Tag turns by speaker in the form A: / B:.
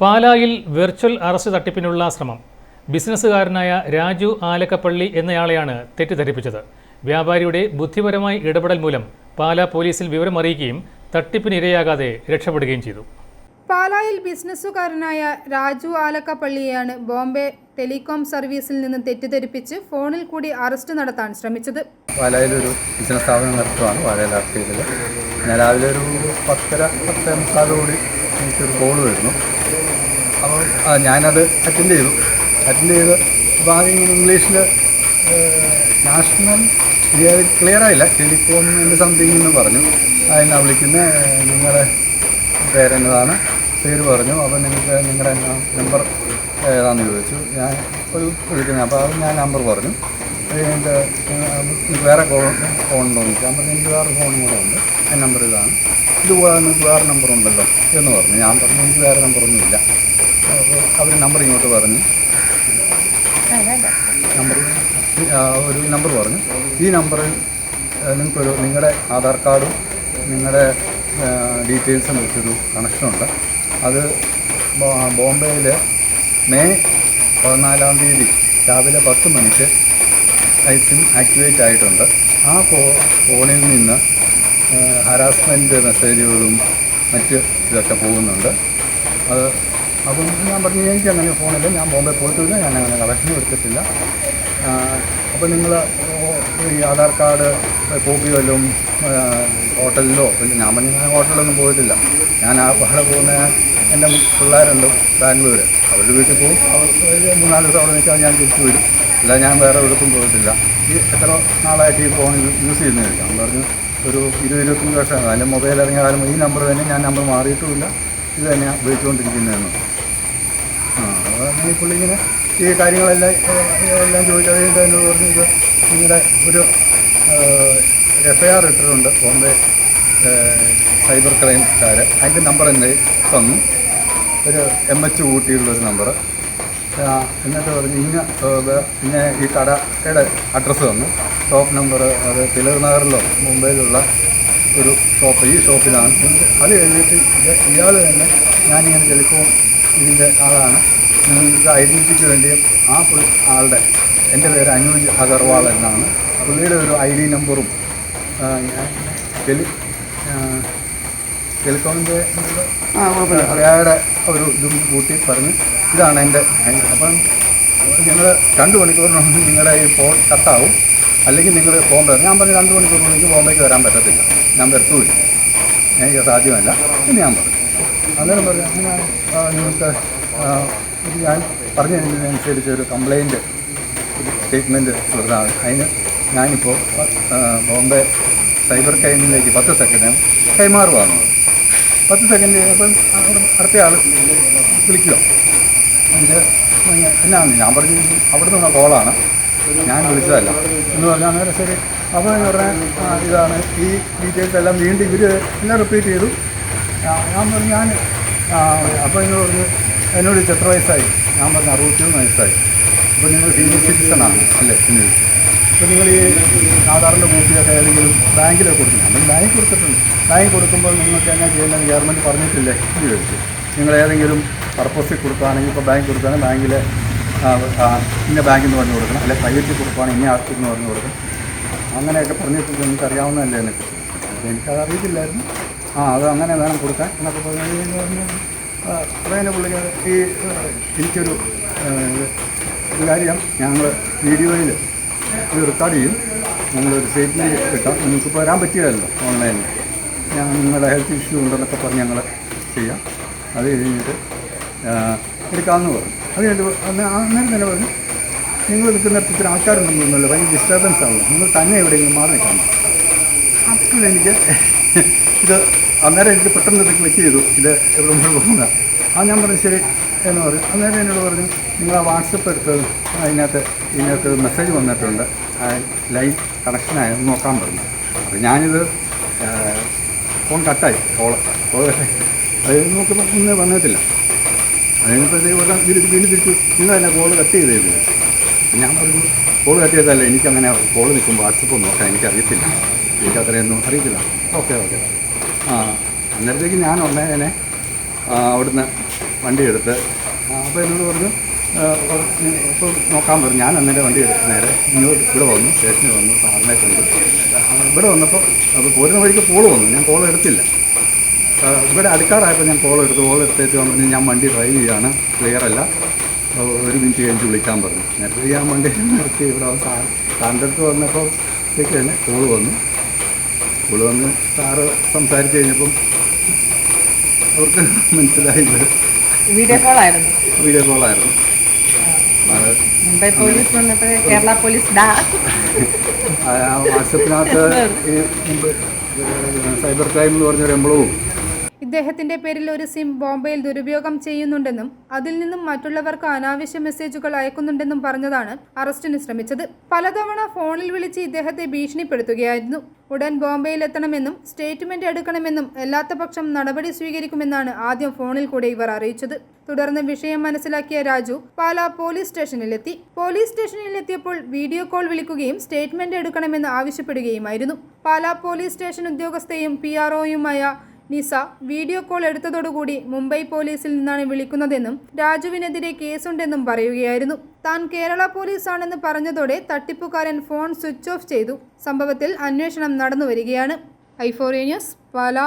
A: പാലായിൽ virtual arrest തട്ടിപ്പിനുള്ള ശ്രമം. ബിസിനസ്സുകാരനായ രാജു ആലക്കപ്പള്ളി എന്നയാളെയാണ് തെറ്റിദ്ധരിപ്പിച്ചത്. വ്യാപാരിയുടെ ബുദ്ധിപരമായ ഇടപെടൽ മൂലം പാലാ പോലീസിൽ വിവരമറിയിക്കുകയും തട്ടിപ്പിനിരയാകാതെ രക്ഷപ്പെടുകയും ചെയ്തു.
B: പാലായിൽ ബിസിനസ്സുകാരനായ രാജു ആലക്കപ്പള്ളിയെയാണ് ബോംബെ ടെലികോം സർവീസിൽ നിന്ന് തെറ്റിദ്ധരിപ്പിച്ച് ഫോണിൽ കൂടി അറസ്റ്റ് നടത്താൻ ശ്രമിച്ചത്.
C: പാലായിലൊരു ബിസിനസ് സ്ഥാപനം നടത്തുവാണ് അറസ്റ്റ് ചെയ്തത് ഞാൻ രാവിലെ ഒരു പത്തര പത്തേ മുക്കാലോടി എനിക്കൊരു കോൾ വരുന്നു. അപ്പോൾ ഞാനത് അറ്റൻഡ് ചെയ്തു. അറ്റൻഡ് ചെയ്ത് അപ്പോൾ ആദ്യം ഇങ്ങനെ ഇംഗ്ലീഷിൽ നാഷണൽ ക്ലിയർ ആയില്ല. ടെലികോം എന്റെ സംതിങ് എന്ന് പറഞ്ഞു. അതിനാ വിളിക്കുന്ന? നിങ്ങളുടെ പേരെന്നതാണ്. പേര് പറഞ്ഞു. അപ്പോൾ നിങ്ങൾക്ക് നിങ്ങളുടെ നമ്പർ ഏതാണെന്ന് ചോദിച്ചു. ഞാൻ ഒരു വിളിക്കുന്നത് അപ്പോൾ അത് ഞാൻ നമ്പർ പറഞ്ഞു. കഴിഞ്ഞിട്ട് വേറെ ഫോൺ ഉണ്ടോ എന്ന് പറഞ്ഞു എനിക്ക് വേറെ ഫോൺ കൂടെ ഉണ്ട്. എന്റെ നമ്പർ ഇതാണ്. ഇത് വേറെ നമ്പർ ഉണ്ടല്ലോ എന്ന് പറഞ്ഞു. ഞാൻ പറഞ്ഞു എനിക്ക് വേറെ നമ്പറൊന്നുമില്ല അപ്പോൾ അവർ നമ്പർ ഇങ്ങോട്ട് പറഞ്ഞു. നമ്പർ ഒരു നമ്പർ പറഞ്ഞു. ഈ നമ്പറിൽ നിങ്ങൾക്കൊരു നിങ്ങളുടെ ആധാർ കാർഡും നിങ്ങളുടെ ഡീറ്റെയിൽസും വെച്ചൊരു കണക്ഷനുണ്ട് അത് ബോംബെയിൽ മെയ് പതിനാലാം തീയതി രാവിലെ പത്ത് മണിക്ക് ഐ സിം ആക്ടിവേറ്റ് ആയിട്ടുണ്ട്. ആ ഫോ ഫോണിൽ നിന്ന് ഹരാസ്മെന്റ് മെസ്സേജുകളും മറ്റ് ഇതൊക്കെ പോകുന്നുണ്ട്. അത് അപ്പം ഞാൻ പറഞ്ഞു എനിക്ക് അങ്ങനെ ഫോണില്ല. ഞാൻ ബോംബെ പോയിട്ടില്ല. ഞാൻ അങ്ങനെ കളക്ഷൻ എടുത്തിട്ടില്ല. അപ്പോൾ നിങ്ങൾ ഈ ആധാർ കാർഡ് കോപ്പി വല്ലതും ഹോട്ടലിലോ പിന്നെ ഞാൻ പറഞ്ഞു ഞാൻ ഹോട്ടലിലൊന്നും പോയിട്ടില്ല. ഞാൻ അവിടെ പോകുന്ന എന്റെ പിള്ളേരുണ്ട് ബാംഗ്ലൂർ അവരുടെ വീട്ടിൽ പോകും. അവർ മൂന്നാൽ ദിവസം അവിടെ നിൽക്കാൻ ഞാൻ തിരിച്ചു വരും. അല്ല ഞാൻ വേറെ ഒരിടത്തും പോയിട്ടില്ല. ഈ എത്ര നാളായിട്ട് ഈ ഫോൺ യൂസ് ചെയ്യുന്നതായിരിക്കും? പറഞ്ഞു ഒരു ഇരുപത് ഇരുപത്തഞ്ച് വർഷം അതിന്റെ മൊബൈൽ ഇറങ്ങിയ കാലം ഈ നമ്പർ തന്നെ. ഞാൻ നമ്പർ മാറിയിട്ടുമില്ല. ഇത് തന്നെയാണ് ഉപയോഗിച്ചുകൊണ്ടിരിക്കുന്നതെന്ന്. ആ അപ്പോൾ ഈ പുള്ളി ഇങ്ങനെ ഈ കാര്യങ്ങളെല്ലാം എല്ലാം ചോദിച്ചു കഴിഞ്ഞിട്ട് എന്നോട് പറഞ്ഞു നിങ്ങളുടെ ഒരു എഫ് ഐ ആർ ഇട്ടിട്ടുണ്ട് ബോംബെ സൈബർ ക്രൈംകാർ അതിന്റെ നമ്പർ എന്നെ തന്നു. ഒരു എം എച്ച് കൂട്ടിയുള്ളൊരു നമ്പർ എന്നിട്ട് പറഞ്ഞു ഇന്ന പിന്നെ ഈ കടയുടെ അഡ്രസ്സ് തന്നു. ഷോപ്പ് നമ്പർ അത് തിലക് നഗറിലോ മുംബൈയിലുള്ള ഒരു ഷോപ്പ് ഈ ഷോപ്പിലാണ് അത് കഴിഞ്ഞിട്ട് ഇയാൾ തന്നെ ഞാനിങ്ങനെ ടെലിഫോൺ ഇതിന്റെ ആളാണ്. നിങ്ങൾക്ക് ഐഡന്റിറ്റിക്ക് വേണ്ടി ആ ആളുടെ എന്റെ പേര് അനൂജ് അഗർവാൾ എന്നാണ്. പുള്ളിയുടെ ഒരു ഐ ഡി നമ്പറും ടെലി ടെലികോമിന്റെ അയാളുടെ ഒരു ഇതും കൂട്ടി പറഞ്ഞ് ഇതാണ് എന്റെ അപ്പം ഞങ്ങൾ രണ്ട് മണിക്കൂറിനുള്ളിൽ നിങ്ങളുടെ ഈ ഫോൺ കട്ടാവും അല്ലെങ്കിൽ നിങ്ങൾ ബോംബെ ഞാൻ പറഞ്ഞു രണ്ട് മണിക്കൂറിനുള്ളിൽ ബോംബെക്ക് വരാൻ പറ്റത്തില്ല. ഞാൻ വരത്തുമില്ല. എനിക്ക് സാധ്യമല്ല. എന്ന് ഞാൻ പറഞ്ഞു അന്നേരം പറഞ്ഞു അങ്ങനെ നിങ്ങൾക്ക് ഞാൻ പറഞ്ഞതിനനുസരിച്ച് ഒരു കംപ്ലൈന്റ് ഒരു സ്റ്റേറ്റ്മെന്റ് കൊടുത്താണ് അതിന് ഞാനിപ്പോൾ ബോംബെ സൈബർ ക്രൈമിലേക്ക് പത്ത് സെക്കൻഡ് കൈമാറുവാണ്. പത്ത് സെക്കൻഡ് അവിടെ അടുത്ത ആൾ വിളിക്കുക. എന്നിട്ട് എന്നാണ് ഞാൻ പറഞ്ഞു അവിടെ നിന്നുള്ള കോളാണ് ഞാൻ വിളിച്ചതല്ല. എന്ന് പറഞ്ഞാൽ അന്നേരം ശരി. അപ്പോൾ എന്ന് പറഞ്ഞാൽ ഇതാണ് ഈ ഡീറ്റെയിൽസ് എല്ലാം വീണ്ടും ഇവർ എന്നെ റിപ്പീറ്റ് ചെയ്തു. ഞാൻ പറഞ്ഞു ഞാൻ അപ്പോൾ എന്നോട് പറഞ്ഞു എന്നോട് എത്ര വയസ്സായി? ഞാൻ പറഞ്ഞു അറുപത്തിമൂന്ന് വയസ്സായി. അപ്പോൾ നിങ്ങൾ സീനിയർ സിറ്റിസൺ ആണ് അല്ലേ എന്ന് ചോദിച്ചു അപ്പോൾ നിങ്ങൾ ഈ ആധാറിന്റെ കോപ്പിയൊക്കെ ഏതെങ്കിലും ബാങ്കിലൊക്കെ കൊടുത്തു ഞാൻ ബാങ്ക് കൊടുത്തിട്ടുണ്ട്. ബാങ്ക് കൊടുക്കുമ്പോൾ നിങ്ങൾക്ക് എന്നാ ചെയ്യുന്നത് ഗവൺമെന്റ് പറഞ്ഞിട്ടില്ലേ? എന്ന് ചോദിച്ചു. നിങ്ങൾ ഏതെങ്കിലും പർപ്പസിൽ കൊടുക്കുകയാണെങ്കിൽ ഇപ്പോൾ ബാങ്ക് കൊടുക്കുകയാണെങ്കിൽ ബാങ്കിൽ ഇന്ന ബാങ്കിൽ നിന്ന് പറഞ്ഞു കൊടുക്കണം. അല്ലെങ്കിൽ പ്രൈവറ്റ് കൊടുക്കുകയാണ് ഇന്ന ആർക്കിൽ എന്ന് പറഞ്ഞു കൊടുക്കണം. അങ്ങനെയൊക്കെ പറഞ്ഞിട്ട് നിങ്ങൾക്ക് അറിയാവുന്നതല്ലേ അപ്പോൾ എനിക്കത് അറിയത്തില്ലായിരുന്നു ആ അത് അങ്ങനെ വേണം കൊടുക്കാൻ എന്നൊക്കെ പറഞ്ഞു പറയുന്ന പുള്ളിക്ക് ഈ എനിക്കൊരു കാര്യം ഞങ്ങൾ വീഡിയോയിൽ ഇത് റെക്കോർഡ് ചെയ്യും. ഞങ്ങളൊരു സ്റ്റേറ്റ്മെന്റ് കിട്ടാം നിങ്ങൾക്ക് ഇപ്പോൾ വരാൻ പറ്റിയതല്ലോ ഓൺലൈനിൽ ഞാൻ നിങ്ങളുടെ ഹെൽത്ത് ഇഷ്യൂ ഉണ്ടെന്നൊക്കെ പറഞ്ഞ് ഞങ്ങൾ ചെയ്യാം. അത് കഴിഞ്ഞിട്ട് എടുക്കാമെന്ന് പറഞ്ഞു. അത് അന്ന് അന്നേരം തന്നെ പറഞ്ഞു നിങ്ങൾ എടുക്കുന്ന ഇത്ര ആൾക്കാരുണ്ടെന്ന് തോന്നുന്നല്ലോ ഭയങ്കര ഡിസ്റ്റർബൻസ് ആവുള്ളൂ നിങ്ങൾ തന്നെ എവിടെയെങ്കിലും മാറി നിൽക്കണം. അപ്പോൾ എനിക്ക് ഇത് അന്നേരം എനിക്ക് പെട്ടെന്ന് ഇത് ക്ലിക്ക് ചെയ്തു. ഇത് എവിടെ പോകുന്ന. ആ ഞാൻ പറഞ്ഞു ശരി എന്ന് പറഞ്ഞു. അന്നേരം എന്നോട് പറഞ്ഞു നിങ്ങൾ ആ വാട്സപ്പ് എടുത്ത് അതിനകത്ത് ഇതിനകത്ത് മെസ്സേജ് വന്നിട്ടുണ്ട്. ലൈൻ കണക്ഷനായി നോക്കാൻ പറഞ്ഞു. അപ്പോൾ ഞാനിത് ഫോൺ കട്ടായി കട്ടായി അത് നോക്കുമ്പോൾ ഒന്നും വന്നിട്ടില്ല. അത് കഴിഞ്ഞപ്പോഴത്തേക്ക് ഉടനെ തിരിച്ച് വീണ്ടും തിരിച്ചു നിങ്ങൾ തന്നെ കോൾ കട്ട് ചെയ്തേത് ഞാൻ പറഞ്ഞു കോൾ കട്ട് ചെയ്തതല്ല? എനിക്കങ്ങനെ കോൾ നിൽക്കുമ്പോൾ വാട്സപ്പ് നോക്കാൻ എനിക്കറിയത്തില്ല. എനിക്ക് അത്രയൊന്നും അറിയത്തില്ല. ഓക്കെ ഓക്കെ ആ അന്നേരത്തേക്ക് ഞാൻ ഉടനെ അവിടുന്ന് വണ്ടി എടുത്ത് അപ്പോൾ എന്നോട് പറഞ്ഞു ഇപ്പോൾ നോക്കാൻ പറഞ്ഞു. ഞാൻ അന്നേരം വണ്ടി എടുത്ത് നേരെ ഇങ്ങോട്ട് ഇവിടെ വന്നു സ്റ്റേഷനിൽ വന്നു സാറിനെ കണ്ടു. ഇവിടെ വന്നപ്പോൾ അപ്പോൾ പോരുന്ന വഴിക്ക് കോൾ വന്നു. ഞാൻ കോൾ എടുത്തില്ല. ഇവിടെ അടുക്കാറായപ്പോൾ ഞാൻ കോൾ എടുത്തു. കോൾ എടുത്തേച്ച് പറഞ്ഞു ഞാൻ വണ്ടി ഡ്രൈവ് ചെയ്യാണ്. ക്ലിയർ അല്ല. ഒരു മിനിറ്റ് കഴിഞ്ഞ് വിളിക്കാൻ പറഞ്ഞു. നേരത്തെ ഞാൻ വണ്ടി നിർത്തി. ഇവിടെ സാറിന്റെ അടുത്ത് വന്നപ്പോൾ തന്നെ കോൾ വന്നു. കോൾ വന്ന് സാറ് സംസാരിച്ച് കഴിഞ്ഞപ്പം അവർക്ക് മനസ്സിലായില്ല.
D: വീഡിയോ കോൾ ആയിരുന്നു.
C: വീഡിയോ കോളായിരുന്നു
D: മുംബൈ പോലീസ് വന്നിട്ട് കേരള പോലീസ് ഡാ.
C: വാട്സപ്പിനകത്ത് ഈ സൈബർ ക്രൈം എന്ന് പറഞ്ഞൊരു എംബ്ലവും
B: ഇദ്ദേഹത്തിന്റെ പേരിൽ ഒരു സിം ബോംബെയിൽ ദുരുപയോഗം ചെയ്യുന്നുണ്ടെന്നും അതിൽ നിന്നും മറ്റുള്ളവർക്ക് അനാവശ്യ മെസ്സേജുകൾ അയക്കുന്നുണ്ടെന്നും പറഞ്ഞതാണ് അറസ്റ്റിന് ശ്രമിച്ചത്. പലതവണ ഫോണിൽ വിളിച്ച് ഇദ്ദേഹത്തെ ഭീഷണിപ്പെടുത്തുകയായിരുന്നു. ഉടൻ ബോംബെയിൽ എത്തണമെന്നും സ്റ്റേറ്റ്മെന്റ് എടുക്കണമെന്നും അല്ലാത്ത പക്ഷം നടപടി സ്വീകരിക്കുമെന്നാണ് ആദ്യം ഫോണിൽ കൂടെ ഇവർ അറിയിച്ചത്. തുടർന്ന് വിഷയം മനസ്സിലാക്കിയ രാജു പാല പോലീസ് സ്റ്റേഷനിലെത്തി. പോലീസ് സ്റ്റേഷനിലെത്തിയപ്പോൾ വീഡിയോ കോൾ വിളിക്കുകയും സ്റ്റേറ്റ്മെന്റ് എടുക്കണമെന്ന് ആവശ്യപ്പെടുകയുമായിരുന്നു. പാല പോലീസ് സ്റ്റേഷൻ ഉദ്യോഗസ്ഥയും പി ആർഒയുമായ നിസ വീഡിയോ കോൾ എടുത്തതോടുകൂടി മുംബൈ പോലീസിൽ നിന്നാണ് വിളിക്കുന്നതെന്നും രാജുവിനെതിരെ കേസുണ്ടെന്നും പറയുകയായിരുന്നു. താൻ കേരള പോലീസാണെന്ന് പറഞ്ഞതോടെ തട്ടിപ്പുകാരൻ ഫോൺ സ്വിച്ച് ഓഫ് ചെയ്തു. സംഭവത്തിൽ അന്വേഷണം നടന്നുവരികയാണ്. ഐഫോറിയ ന്യൂസ് പാല.